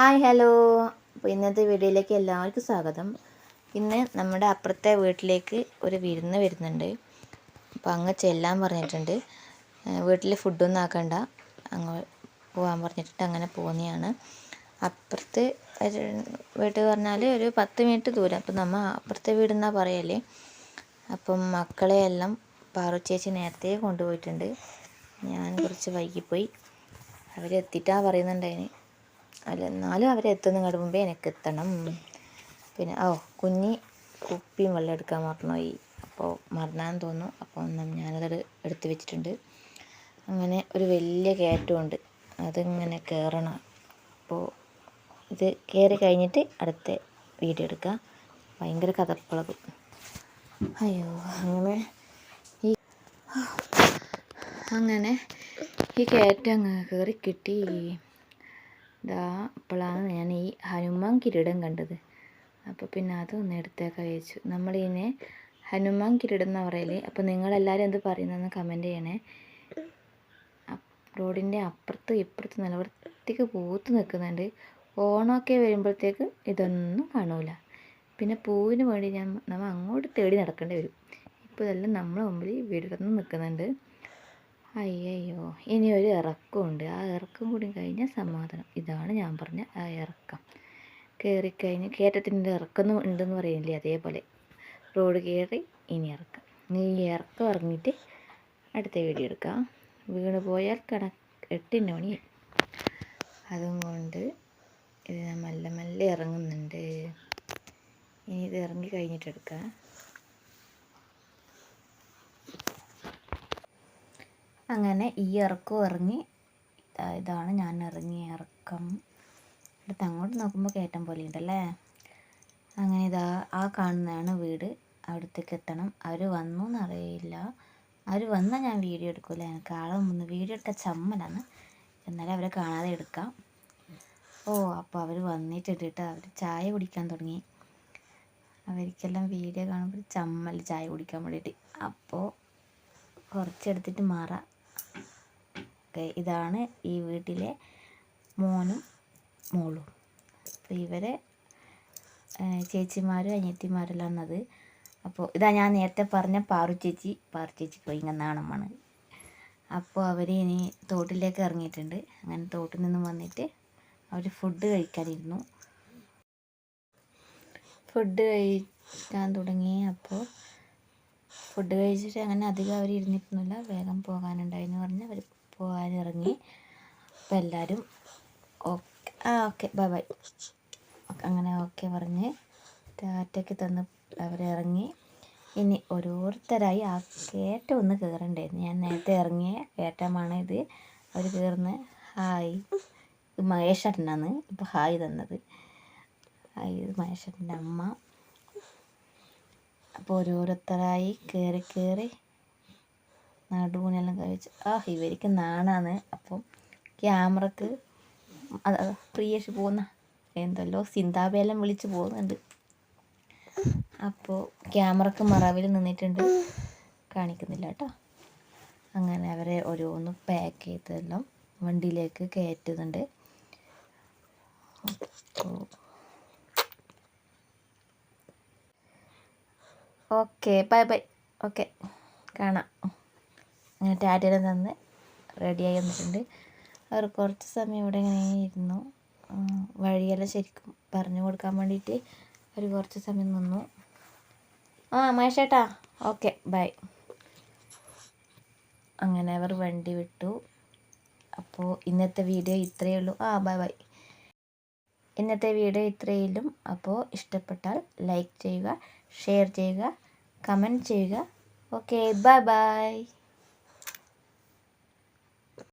Hi hello. അപ്പോൾ ഇന്നത്തെ വീഡിയോയിലേക്ക് എല്ലാവർക്കും സ്വാഗതം. ഇന്ന് നമ്മുടെ അപ്പുറത്തെ വീട്ടിലേക്ക് ഒരു വിരുന്ന് വരുന്നുണ്ട്. അപ്പോൾ അങ്ങ് ചെല്ലാൻ പറഞ്ഞിട്ടുണ്ട്. വീട്ടിൽ ഫുഡൊന്നും ആക്കണ്ട. അങ്ങ് പോകാൻ പറഞ്ഞിട്ട് അങ്ങനെ പോകുന്നതാണ് അപ്പുറത്ത് വീട്ട് പറഞ്ഞാൽ ഒരു പത്ത് മിനിറ്റ് ദൂരം. അപ്പോൾ നമ്മൾ അപ്പുറത്തെ വീടെന്നാണ് പറയല്ലേ അപ്പം മക്കളെയെല്ലാം പാറു ചേച്ചി നേരത്തെ കൊണ്ടുപോയിട്ടുണ്ട്. ഞാൻ കുറച്ച് വൈകിപ്പോയി. അവരെത്തിയിട്ടാണ് പറയുന്നുണ്ടായിന്. അല്ല എന്നാലും അവരെത്തുന്നതിന് മുമ്പേ എനിക്ക് എത്തണം പിന്നെ ഓ കുഞ്ഞി കുപ്പിയും വെള്ളം എടുക്കാൻ മറന്നുപോയി. അപ്പോൾ മറന്നാന്ന് തോന്നുന്നു. അപ്പോൾ ഞാനത് എടുത്ത് വെച്ചിട്ടുണ്ട്. അങ്ങനെ ഒരു വലിയ കയറ്റമുണ്ട് അതിങ്ങനെ കയറണം അപ്പോൾ ഇത് കയറി കഴിഞ്ഞിട്ട് അടുത്ത വീഡിയോ എടുക്കാം. ഭയങ്കര കഥപ്പളകും അയ്യോ അങ്ങനെ ഈ അങ്ങനെ ഈ കയറ്റം അങ്ങ് കയറി കിട്ടി. ഇതാ അപ്പോഴാണ് ഞാൻ ഈ ഹനുമാൻ കിരീടം കണ്ടത്. അപ്പോൾ പിന്നെ അതൊന്ന് എടുത്തേക്കാൻ വെച്ചു നമ്മളിതിനെ ഹനുമാൻ കിരീടം എന്ന് പറയൽ. അപ്പോൾ നിങ്ങളെല്ലാവരും എന്ത് പറയുന്നതെന്ന് കമന്റ് ചെയ്യണേ. റോഡിന്റെ അപ്പുറത്ത് ഇപ്പുറത്ത് നല്ല വൃത്തിക്ക് പൂത്ത് നിൽക്കുന്നുണ്ട് ഓണമൊക്കെ വരുമ്പോഴത്തേക്ക് ഇതൊന്നും കാണൂല. പിന്നെ പൂവിന് വേണ്ടി ഞാൻ നമ്മൾ അങ്ങോട്ട് തേടി നടക്കേണ്ടി വരും. ഇപ്പോൾ ഇതെല്ലാം നമ്മളെ മുമ്പിൽ വിടർന്ന് നിൽക്കുന്നുണ്ട് അയ്യയ്യോ ഇനി ഒരു ഇറക്കമുണ്ട് ആ ഇറക്കം കൂടി കഴിഞ്ഞാൽ സമാധാനം. ഇതാണ് ഞാൻ പറഞ്ഞ ആ ഇറക്കം. കയറിക്കഴിഞ്ഞ് കയറ്റത്തിന്റെ ഇറക്കം ഉണ്ടെന്ന് പറയുന്നില്ലേ? അതേപോലെ റോഡ് കയറി ഇനി ഇറക്കം. നീ ഈ ഇറക്കം ഇറങ്ങിയിട്ട് അടുത്ത വീഡിയോ എടുക്കാം. വീണ് പോയാൽ കണ എട്ടിന്റെ മണി. അതും കൊണ്ട് ഇത് മെല്ലെ മെല്ലെ ഇറങ്ങുന്നുണ്ട്. ഇനി ഇത് ഇറങ്ങി കഴിഞ്ഞിട്ട് എടുക്കാം. അങ്ങനെ ഈ ഇറക്കവും ഇറങ്ങി. ഇതാണ് ഞാൻ ഇറങ്ങിയ ഇറക്കം. അടുത്ത് അങ്ങോട്ട് നോക്കുമ്പോൾ കയറ്റം പോലെ ഉണ്ടല്ലേ അങ്ങനെ ഇതാ ആ കാണുന്നതാണ് വീട്. അവിടത്തേക്ക് എത്തണം. അവർ വന്നു എന്നറിയില്ല അവർ വന്നാൽ ഞാൻ വീഡിയോ എടുക്കില്ല? എനിക്ക് ആളെ മുന്ന് വീഡിയോ എടുക്കാൻ ചമ്മലാണ്. എന്നാലും അവരെ കാണാതെ എടുക്കാം. ഓ അപ്പോൾ അവർ വന്നിട്ടുണ്ട് കേട്ടോ അവർ ചായ കുടിക്കാൻ തുടങ്ങി. അവർക്കെല്ലാം വീഡിയോ കാണുമ്പോൾ ചമ്മൽ ചായ കുടിക്കാൻ വേണ്ടിയിട്ട്. അപ്പോൾ കുറച്ചെടുത്തിട്ട് മാറാം. ഓക്കെ ഇതാണ് ഈ വീട്ടിലെ മോനും മോളും. അപ്പോൾ ഇവരെ ചേച്ചിമാരും അനിയത്തിമാരെല്ലാം എന്നത് അപ്പോൾ ഇതാ ഞാൻ നേരത്തെ പറഞ്ഞ പാറു ചേച്ചി പാറു ചേച്ചി പോയി ഇങ്ങനെ നാണമാണ്. അപ്പോൾ അവർ ഇനി തോട്ടിലേക്ക് ഇറങ്ങിയിട്ടുണ്ട്. അങ്ങനെ തോട്ടിൽ നിന്നും വന്നിട്ട് അവർ ഫുഡ് കഴിക്കാനിരുന്നു. ഫുഡ് കഴിക്കാൻ തുടങ്ങി. അപ്പോൾ ഫുഡ് കഴിച്ചിട്ട് അങ്ങനെ അധികം അവർ ഇരുന്നിട്ടൊന്നുമില്ല. വേഗം പോകാനുണ്ടായിരുന്നു പറഞ്ഞ് അവർ പോകാനിറങ്ങി. അപ്പം എല്ലാവരും ഓക്കെ ആ ഓക്കെ ബൈ ബൈ. അങ്ങനെ ഓക്കെ പറഞ്ഞ് ടാറ്റയ്ക്ക് തന്ന് അവരിറങ്ങി ഇനി ഓരോരുത്തരായി ആ കയറ്റം ഒന്ന് കയറണ്ടായിരുന്നു. ഞാൻ നേരത്തെ ഇറങ്ങിയ കയറ്റമാണ് ഇത്. അവർ കയറുന്ന ഹായ് മഹേഷേട്ടനാണ് ഇപ്പോൾ ഹായ് തന്നത്. ഹായ് ഇത് മഹേഷേട്ടന്റെ അമ്മ. അപ്പോൾ ഓരോരുത്തരായി കയറി കയറി നടുവിനെല്ലാം കഴിച്ച്. ആ ഇവർക്ക് നാണാണ് അപ്പം ക്യാമറക്ക് പ്രിയേഷ് പോകുന്ന എന്തല്ലോ സിന്താബേലം വിളിച്ച് പോകുന്നുണ്ട്. അപ്പോൾ ക്യാമറക്ക് മറവിൽ നിന്നിട്ടുണ്ട്. കാണിക്കുന്നില്ല കേട്ടോ. അങ്ങനെ അവരെ ഓരോന്ന് പാക്ക് ചെയ്തെല്ലാം വണ്ടിയിലേക്ക് കയറ്റുന്നുണ്ട്. ഓക്കെ ബൈ ബൈ ഓക്കെ കാണാം. ടാറ്റയെല്ലാം തന്ന് റെഡിയായി വന്നിട്ടുണ്ട്. അവർ കുറച്ച് സമയം ഇവിടെ ഇങ്ങനെ ഇരുന്നു. വഴിയെല്ലാം ശരിക്കും പറഞ്ഞു കൊടുക്കാൻ വേണ്ടിയിട്ട് അവർ കുറച്ച് സമയം നിന്നു. ആ മഹേഷേട്ടാ ഓക്കെ ബൈ. അങ്ങനെ അവർ വണ്ടി വിട്ടു. അപ്പോൾ ഇന്നത്തെ വീഡിയോ ഇത്രയേ ഉള്ളൂ. ആ ബൈ ബൈ. ഇന്നത്തെ വീഡിയോ ഇത്രയിലും. അപ്പോൾ ഇഷ്ടപ്പെട്ടാൽ ലൈക്ക് ചെയ്യുക ഷെയർ ചെയ്യുക കമന്റ് ചെയ്യുക. Okay bye bye.